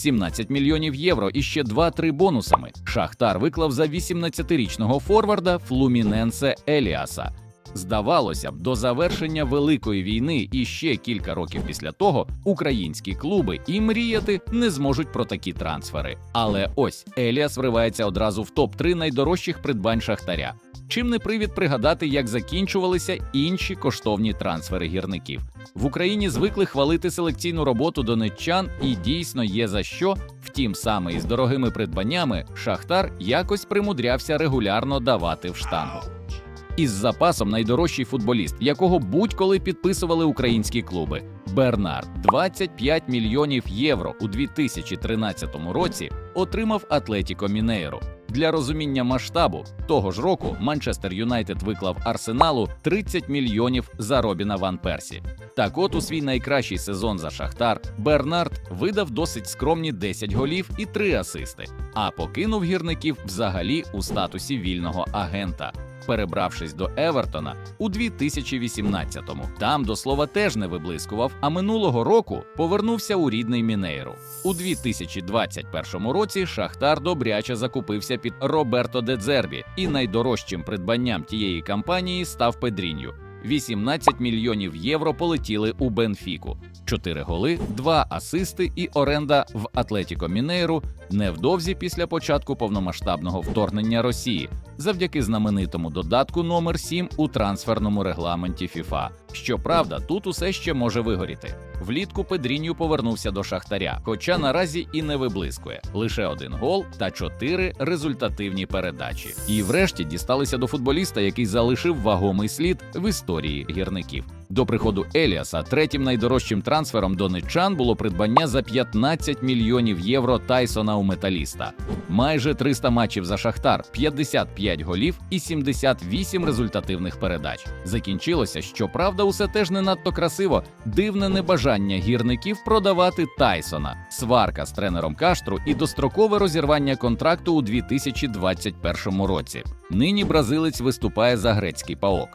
17 мільйонів євро і ще 2-3 бонусами. Шахтар виклав за 18-річного форварда Флуміненсе Еліаса. Здавалося б, до завершення великої війни і ще кілька років після того українські клуби і мріяти не зможуть про такі трансфери. Але ось Еліас вривається одразу в топ 3 найдорожчих придбань шахтаря. Чим не привід пригадати, як закінчувалися інші коштовні трансфери гірників в Україні звикли хвалити селекційну роботу донеччан, і дійсно є за що. Втім, саме із дорогими придбаннями Шахтар якось примудрявся регулярно давати в штангу. Із запасом найдорожчий футболіст, якого будь-коли підписували українські клуби. Бернард 25 мільйонів євро у 2013 році отримав Атлетіко Мінейро. Для розуміння масштабу того ж року Манчестер Юнайтед виклав Арсеналу 30 мільйонів за Робіна Ван Персі. Так от у свій найкращий сезон за Шахтар Бернард видав досить скромні 10 голів і 3 асисти, а покинув гірників взагалі у статусі вільного агента. Перебравшись до Евертона у 2018-му. Там до слова теж не виблискував, а минулого року повернувся у рідний Мінейру. У 2021 році Шахтар добряче закупився під Роберто Дедзербі, і найдорожчим придбанням тієї кампанії став Педрінью. 18 мільйонів євро полетіли у Бенфіку. 4 голи, 2 асисти і оренда в Атлетіко Мінейру невдовзі після початку повномасштабного вторгнення Росії, завдяки знаменитому додатку номер 7 у трансферному регламенті ФІФА. Щоправда, тут усе ще може вигоріти. Влітку Педрінью повернувся до Шахтаря, хоча наразі і не виблискує лише один гол та чотири результативні передачі. І врешті дісталися до футболіста, який залишив вагомий слід в історії гірників. До приходу Еліаса третім найдорожчим трансфером донеччан було придбання за 15 мільйонів євро Тайсона у металіста. Майже 300 матчів за Шахтар, 55 голів і 78 результативних передач. Закінчилося, щоправда, усе теж не надто красиво. Дивне небажання гірників продавати Тайсона, сварка з тренером Каштру і дострокове розірвання контракту у 2021 році. Нині бразилець виступає за грецький паок.